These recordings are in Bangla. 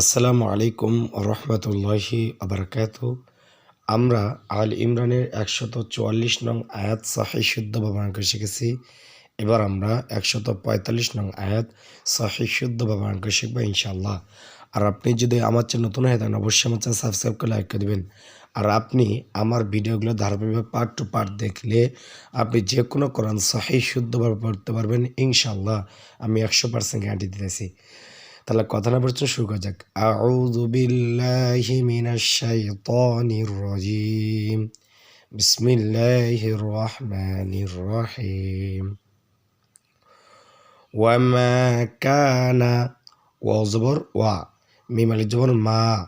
আসসালামু আলাইকুম রহমতুল্লাহি আবরকাত আমরা আল ইমরানের একশত চুয়াল্লিশ নং আয়াত সাহি শুদ্ধ ব্যবহার করে শিখেছি। এবার আমরা একশত পঁয়তাল্লিশ নং আয়াত সাহি শুদ্ধ ব্যবহার করে শিখব ইনশাল্লাহ আর আপনি যদি আমার চ্যানেল নতুন হয়ে থাকেন, অবশ্যই আমার চ্যানেল সাবস্ক্রাইব করে লাইক করে দেবেন। আর আপনি আমার ভিডিওগুলো ধারাবাহিকভাবে পার্ট টু পার্ট দেখলে আপনি যে কোনো কোরআন সাহি শুদ্ধভাবে পড়তে পারবেন ইনশাল্লাহ আমি একশো পার্সেন্ট গ্যারান্টি দিতেছি। তাহলে কথা না পড়ছে শুরু করা যাক। আউযু বিল্লাহি মিনাশ শাইতানির রাজিম। বিসমিল্লাহির রহমানির রহিম ওয়ামা কানা ওয়া জবর ওয়া। মিম জবর মা।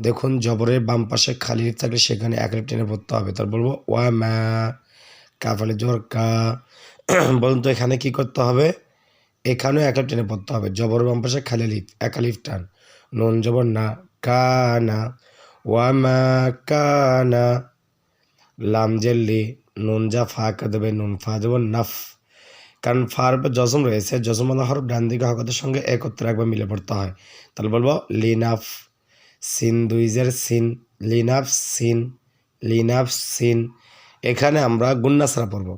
দেখুন, জবরের বাম পাশে খালি থাকলে সেখানে এক লিপ টেনে পড়তে হবে। তার বলব, ওয়া মা, কাফ আলিফ জবর কা। বলুন তো এখানে কি করতে হবে? এখানেও এক টেনে পড়তে হবে। জবর বাম পাশে খালি লিফ এক লিফ টান। নুন জবর না। কানা। ওয়ামা কানা। লাম জেল্লি নুন যা ফা দেবে। নুন ফা জবর নাফ। কারণ ফার উপর জজম রয়েছে। জজম আলা হরফ ডান দিকে হকতের সঙ্গে একত্রে একবার মিলে পড়তে হয়। তাহলে বলব লিনাফ সিন দুইজের সিন। লিনাফ সিন। লিনাফ সিন। এখানে আমরা গুন্নাসরা পড়ব।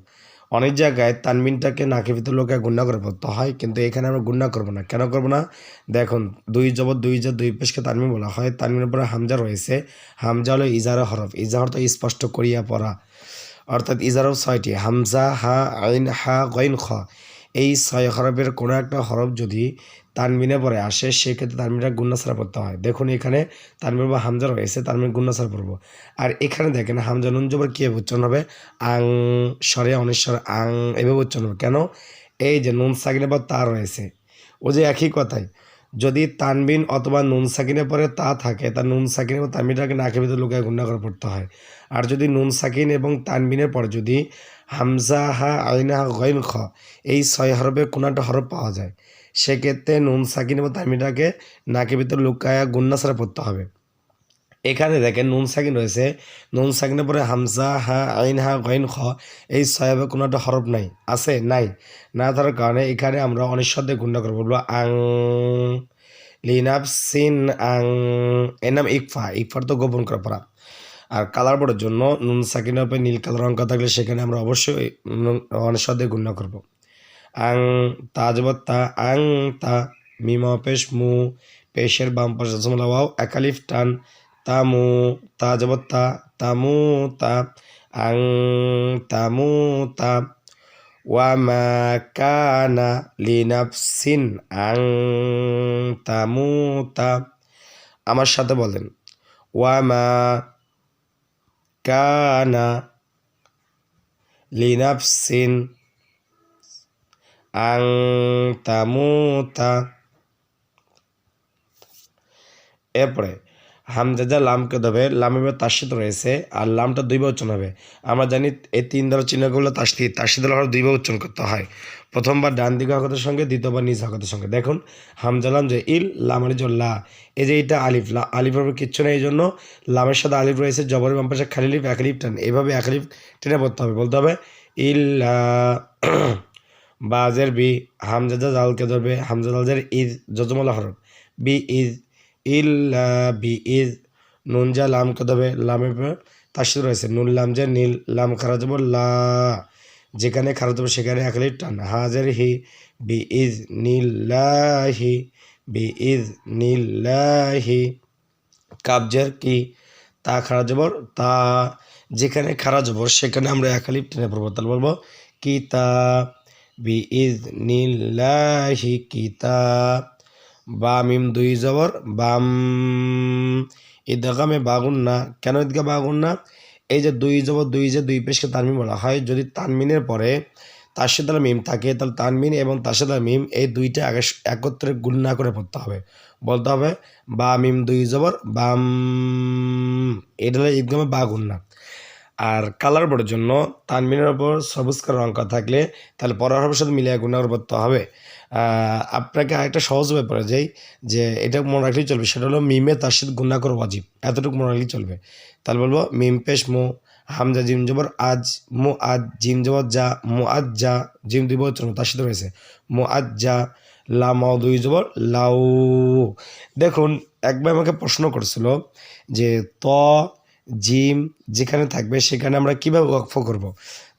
অনেক জায়গায় তানমিনটাকে নাকি ভিতর লোকে গুন্না করে পড়তে হয়, কিন্তু এখানে আমরা গুন্না করব না। কেন করব না? দেখুন, দুই জবর দুই যা দুই পেশকে তানমিন বলা হয়। তানমিনের পরে হামজা রয়েছে। হামজা হলো ইজারা হরফ। ইজা তো স্পষ্ট করিয়া পড়া। অর্থাৎ ইজার ছয়টি। হামজা, হা, আইন, হা, গইন, খ। এই ছয় হরফের কোনো একটা হরফ যদি তানমিনে পরে আসে সেক্ষেত্রে তানমিনটা গুন্নাসারা পড়তে হয়। দেখুন এখানে তানমিন বা হামজা রয়েছে, তানমিন গুন্নাসারা পড়ব। আর এখানে দেখেন হামজা নুন জবর কীভাবে উচ্চারণ হবে? আং, স্বরে অনেশ্বর আং এভাবে উচ্চারণ হবে। কেন? এই যে নুন সাকিনে পর তা রয়েছে। ও যে একই কথাই। যদি তানবিন অথবা নুন সাকিনে পরে তা থাকে, তা নুন সাকিন এবং তানবিনটাকে নাকের ভিতরে লুকায় গুন্না করে পড়তে হয়। আর যদি নুন সাকিন এবং তানবিনের পর যদি হামজা হা আইনা হা গইন খ, এই ছয় হরফের কোনো একটা হরফ পাওয়া যায়? সেক্ষেত্রে নুন সাকিন এবং তানবিনটাকে নাকের ভিতরে লুকায় গুন্না ছাড়া পড়তে হবে। এখানে দেখেন নুন সাকিন রয়েছে। নুন সাকিনের পরে হামজা, হা, আইন, হা গইন খ, এই ছয়াবে কোনো একটা হরফ নাই, আছে, নাই। না থাকার কারণে এখানে আমরা অনিঃশব্দে গুণা করব বলব আং, লিনাফ, সিন, আং, এর নাম ইকফা, ইকফার তো গোপন করা পড়া। আর কালার বোর্ডের জন্য নুন সাকিনের উপরে নীল কালার অঙ্ক থাকলে সেখানে আমরা অবশ্যই অনিঃশব্দে গুণা করব। আং তাজবত্তা, আং তা, মিমা পেশ মু, পেশের বাম পাশে একালিফ টান তামু তাজবত্তা তামু তা, আং তামু তা। ওয়ামা কানা লিনাফসিন আং তামু তা। আমার সাথে বলেন। ওয়ামা কানা লিনাফসিন তামুতা এরপরে হামজাদা লামকে দেবে লামের তাসিদ রয়েছে, আর লামটা দুইবার উচ্চারণ হবে। আমরা জানি এই তিন ধরনের চিহ্নগুলো তাসদি তাসিদ হওয়ার দুইবার উচ্চারণ করতে হয়। প্রথমবার ডান দিকে হকতের সঙ্গে, দ্বিতীয়বার নিজ হকতের সঙ্গে। দেখুন, হামজা লাম যে ইল লামের যে লা। এই যে এটা আলিফ, লা আলিফের উপর কিচ্ছু নেই, এই জন্য লামের সাথে আলিফ রয়েছে, জবরের বাম পাশে খালি লিফ এক লিফ টান, এইভাবে এক লিফ টেনে পড়তে হবে। বলতে হবে, ইল্লা বাজের বি, হামজাদা জালকে ধরবে হামজাদালজের ইজ যজমলা হরফ বি ইজ ইল্লা বি ইজ নুন যা, লামকে ধরবে পর তাসিদ রয়েছে। নুন, লাম যে, নীল, লাম খারা যাব, লা। যেখানে খারাপ হবে সেখানে একলি টান। হাজার হি, বি ইজ নীলাহি বি ইজ নীলাহি কাবজের কি? তা খারা জবর তা। যেখানে খারা জবর সেখানে আমরা একালিপ টেনে পড়ব। তাহলে বলব, কি তা? বি ইজ কিতাব। বা মিম দুই জবর, বাম। ঈদগামে বাগুন না কেন ঈদগা বাগুন না এই যে দুই জবর, দুই যে দুই পেশকে তানমিন বলা হয়, যদি তানমিনের পরে তার মিম থাকে, তাহলে তানমিন এবং তার মিম এই দুইটা আগে একত্রে গুণনা করে পড়তে হবে। বলতে হবে, বা মিম দুই জবর, বাম। এটা হলো ঈদগামে বাগুন না আর কালার বোর্ডের জন্য তানমিনের ওপর সবুজ কালার করা থাকলে তাহলে পরের সাথে মিলিয়ে গুণা করতে হবে। আপনাকে আরেকটা সহজ ব্যাপারে যাই, যে এটা মনে রাখলেই চলবে, সেটা হলো মিমে তার সাথে গুণা করো ওয়াজিব, এতটুকু মনে রাখলেই চলবে। তাহলে বলব, মিম পেশ মো, হামজা জিম জবর, আজ মো, আজ জিম জবর যা, মো, আজ যা, জিম দুই বছর তার সাথে রয়েছে। মো, আজ যা লাম দুই জবর, লাউ। দেখুন, একবার আমাকে প্রশ্ন করেছিল যে ত জিম যেখানে থাকবে সেখানে আমরা কীভাবে ওয়াকফ করব।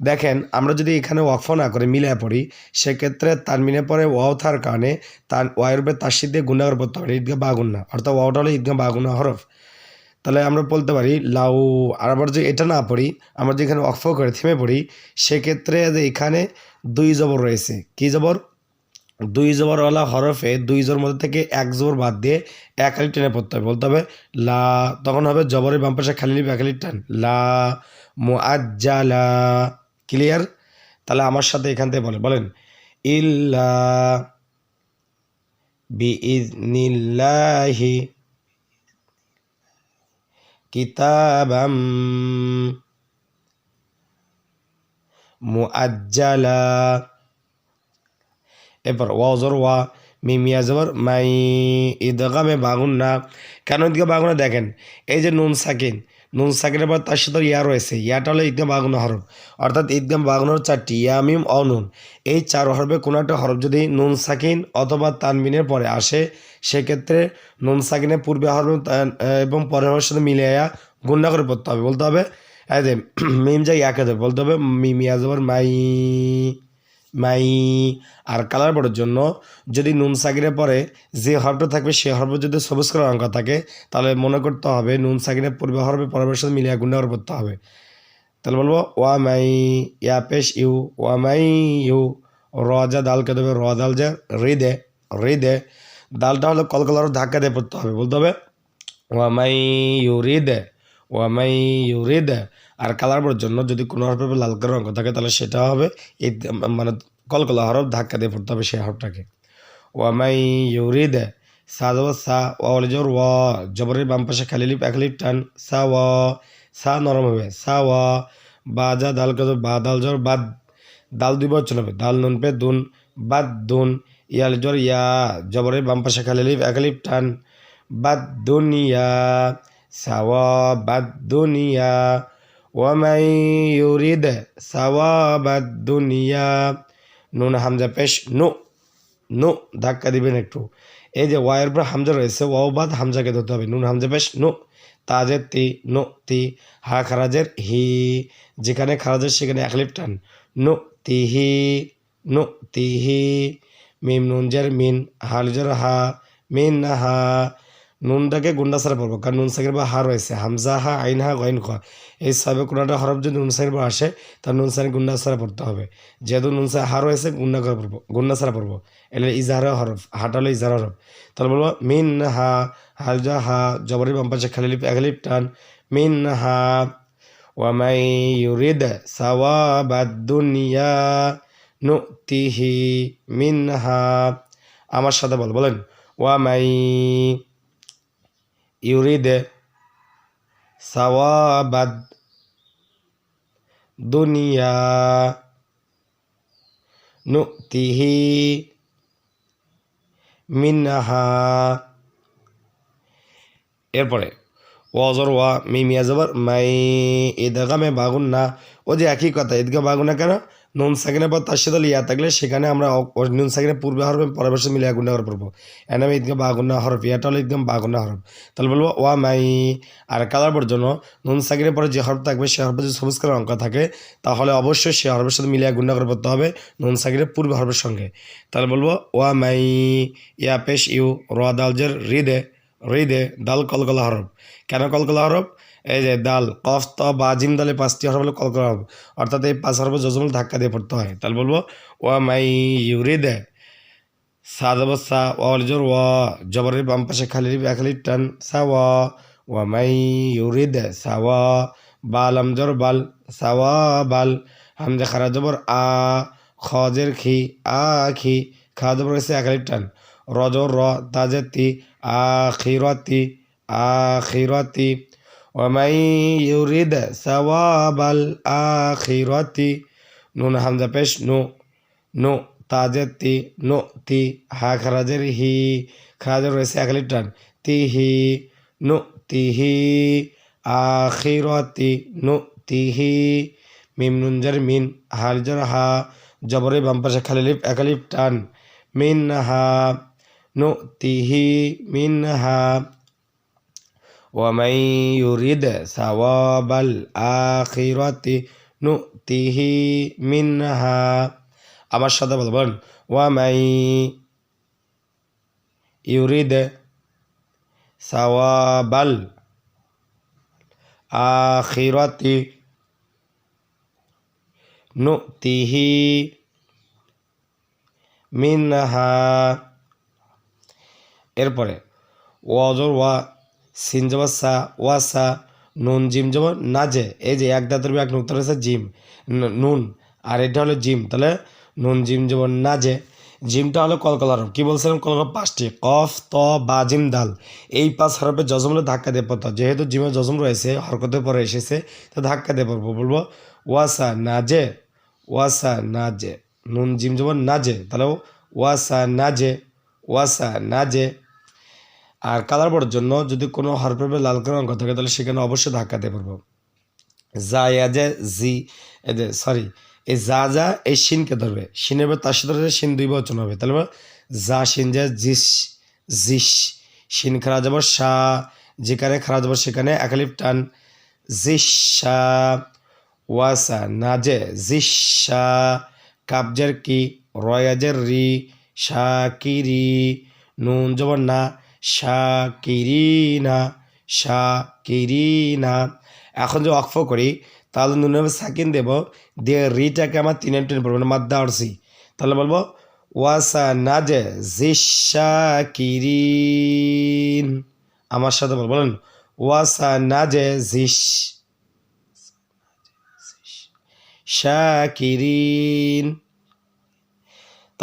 দেখেন, আমরা যদি এখানে ওয়াকফ না করে মিলে পড়ি, সেক্ষেত্রে তার মিলে পরে ওয়াও থার কারণে তার ওয়াইয়ের উপরে তার সিদ্ধে গুণাগর পড়তে পারে ঈদগা বাগুন্না অর্থাৎ ওয়াওটা হলো ঈদগা বাগুন্না হরফ তাহলে আমরা বলতে পারি লাউ, আর আবার যদি এটা না পড়ি, আমরা যেখানে অক্ফ করে থেমে পড়ি, সেক্ষেত্রে এখানে দুই জবর রয়েছে, কি জবর দুই জবরওয়ালা হরফে দুই জোর মধ্যে থেকে এক জোর বাদ দিয়ে এক আলি টেনে পড়তে হবে। বলতে হবে, লা, তখন হবে জবরের বাম পাশে খালি নিবে এক আলি টান। লা, মুআজ্জালা। ক্লিয়ার তাহলে আমার সাথে এখান থেকে বলেন বলেন, ইল্লা বিইজনিল্লাহি কিতাবাম মুআজ্জালা। এরপর ওয়াজর ওয়া মিমিয়া জবর মাই ঈদগামে বাগুন, না। কেন ঈদগা বাগুন দেখেন? এই যে নুন সাকিন, নুন সাকিনের পর তার সাথে ইয়া রয়েছে। ইয়াটা হলো ঈদগাম বাগুন হরফ। অর্থাৎ ঈদগাম বাগুনের চারটি, ইয়া, মিম অনুন এই চার হরফে কোনো একটা হরফ যদি নুন সাকিন অথবা তানমিনের পরে আসে, সেক্ষেত্রে নুন সাকিনের পূর্বে হরফ এবং পরের হরফের সাথে মিলিয়ে গুন্ডা করে পড়তে হবে। বলতে হবে মিম যাই দেবে বলতে হবে মিমিয়া জবর মাই মাই আর কালার বোর্ডের জন্য যদি নুন সাকিনের পরে যে হরফটা থাকবে, সে হরফ যদি সবুজ করার অঙ্ক থাকে, তাহলে মনে করতে হবে নুন সাকিনের পূর্বে হরফে পরের সাথে মিলিয়ে গুন্ডা করে পড়তে হবে। তাহলে বলব, ওয়া মাই ইয়া পেশ ইউ, ওয়া মাই ইউ রজা দালকে দেবে, র দাল যা রে দে রে দে। দালটা হলো কলকলার ধাক্কা দিয়ে পড়তে হবে, বলতে হবে, ওয়া মাই ইউ রে দে। ওয়া মাই ইউ দে। আর কালার জন্য যদি কোনো হরফে লাল কালার অঙ্ক থাকে, তাহলে সেটা হবে এই মানে কলকলা হরফ ধাক্কা দিয়ে পড়তে হবে সেই হরফটাকে ওয়ামাই ইউরিদ সাজব সা ওয়াল জোর ওয়া জবরের বাম পাশে খালি লিপ, এক লিপ টান। সা ওয়া। সা নরম হবে। সা ওয়া। বাজা দাল কাজ বা দাল জোর বাদ দাল দুই বছর হবে। দাল নুন পে দুন বাদ দুন ইয়াল জোর ইয়া। জবরের বাম পাশে খালি লিপ, এক লিপ টান। বাদ দুনিয়া সাওয়া দুনিয়া। ওয়ামাই ইউরিদ সাওয়া বাদ দুনিয়া। নুন হামজা পেশ, নু নু, ধাক্কা দিবেন একটু। এই যে ওয়াইয়ের পর হামজা রয়েছে, ওয়াও বাদ হামজাকে ধরতে হবে। নুন হামজা পেশ, নু, তাজের তি, নু, তি, হা খারাজের হি। যেখানে খারাজের, সেখানে একলিপ টান। নু তিহি নু তিহি মিম, নুন, জের, মিন হালজের হা, মিন, হা। নুনটাকে গুন্ডা সারা পড়ব কারণ নুন সাকের বা হা রয়েছে হামজা হা, আইন হা, গইন খ এই সবে কোনোটা হরফ যদি নুন সাকের বা আসে তার নুন সাকের গুন্ডা সারা পড়তে হবে। যেহেতু নুন সা হা রয়েছে গুন্ডা করে পড়ব গুন্ডা সারা পড়ব এলে ইজাহার হরফ হাটা ইজাহার হরফ তাহলে বলব, মিন হা, হালজা হা জবরি বাম পাশে খালি লিপ এক লিপ টান। মিন হা ওয়ামাই ইউরিদ সাওয়াবাদ দুনিয়া, নুতিহি মিনহা আমার সাথে বল, বলেন। ওয়ামাই ইউরিদ সাওয়াবাদ দুনিয়া নুতিহি মিনহা এরপরে ওয়াজর ওয়া মিমিয়া জবর মাই ঈদগামে বাগুন না ও যে একই কথা ঈদগা বাগুন না কেন? নুন সাকিনের পর তার সাথে ইয়া থাকলে সেখানে আমরা নুন সাকিনের পূর্বে হরফে পরবর্তী মিলে আগুন হরফ পড়ব। এনাম ঈদগা বাগুন না হরফ ইয়াটা হলো ঈদগাম বাগুন না হরফ। তাহলে বলব, ওয়া মাই। আর কালার জন্য নুন সাকিনের পরে যে হরফ থাকবে, সে হরফে যদি সবুজ কালার অঙ্ক থাকে, তাহলে অবশ্যই সে হরফের সাথে মিলিয়ে গুন্ডা করে পড়তে হবে নুন সাকিনের পূর্বে হরফের সঙ্গে। তাহলে বলব, ওয়া মাই। ইয়া পেশ ইউ, র দালজের রিদে রিদে দাল কলকলা হরফ। কেন কলকলা হরফ? এই যে দাল, কফ ত বা জিম দালে পাঁচটি হরফ হলো কলকলা হরফ অর্থাৎ এই পাঁচ হরফ জজমল ধাক্কা দিয়ে পড়তে হয়। তাহলে বলব, ওয়া মাই ইউরিদে সাদব সা ওয়াল জোর, ওয়া জবরের বাম পাশে খালি খালি টান, সা, ওয়া। ওয়া মাই ইউরিদ সাওয়া বাল জোর, বাল সাওয়া বাল। হামজা, খারা, জবর, আ। খজের খি, আ, খি, খা, জবর রয়েছে একালি টান। রজর র তাজের তি আখিরতি আখিরতি ومن يريد ثواب الآخرة নুন হামজা পেশ নু নু তাজের তি নু তি হা খারাজের হি খারাজের রয়েছে এক লিটার তি হি নু তিহি আখিরতি নু তিহি মিম নুনজার মিন হারজার হা জবরে বাম পাশে খালি লিপ একালিপ টান মিনহা নুতিহি মিনহা ومن يريد ثواب الآخرة نؤته منها আমার সাথে বলবেন ওয়ামাই ইউরিদ সাওয়াবাল আখিরাতি নুতিহি মিনহা এরপরে ওয়াজর ওয়া সিন জবর সা ওয়া সা নুন, জিম জবর নাজে। এই যে, এক দাঁতের এক নুক্তা রয়েছে জিম। ন- নুন। আর এটা হলো জিম। তাহলে নুন, জিম জবর নাজে। জিমটা হলো কলকলার কি বলছিলাম? কলকলা পাঁচটি। কফ, ত, বা, জিম, দাল। এই পাঁচ হরফে জজমলে ধাক্কা দিয়ে পড়তে যেহেতু জিমে জজম রয়েছে, হরকতের পরে এসেছে, তো ধাক্কা দিয়ে পড়ব। বলব, ওয়াসা, নাজে। ওয়াসা, নাজে। নুন, জিম জবর নাজে। তাহলে ওয়াসা, নাজে। ওয়াসা, নাজে। আর কালার বোর্ডের জন্য যদি কোনো হরফের লাল কালার অঙ্ক থাকে, তাহলে সেখানে অবশ্যই ধাক্কা দিয়ে পড়ব। যা ইয়াজে জি এদের সরি এই যা যা, এই শিনকে ধরবে। শিনের উপর তার সাথে শিন দুই বচন হবে। তাহলে যা শিন যা, জিস জিস শিন খারা যাব, সা, যেখানে খারা যাব সেখানে একালিপ টান, জিস জিসা ওয়াসা নাজে জিসা কাবজের কি রয়াজের রি শাকিরি নুন, জবর, না শাকিরিনা শাকিরিনা। এখন যে অক্ফ করি, তাহলে নুন হবে সাকিন দেব, দিয়ে রিটাকে আমার তিন টেন পড়ব মানে মাদ্দা অর্সি তাহলে বলব ওয়াসা নাজে জিশাকিরিন। আমার সাথে বল বলেন ওয়াসা নাজে জিশ, শাকিরিন।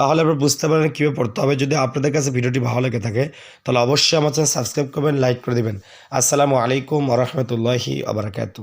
তাহলে আপনারা বুঝতে পারেন কীভাবে পড়তে হবে। যদি আপনাদের কাছে ভিডিওটি ভালো লেগে থাকে, তাহলে অবশ্যই আমার চ্যানেল সাবস্ক্রাইব করবেন, লাইক করে দেবেন। আসসালামু আলাইকুম রহমতুল্লাহি আবরাকাতু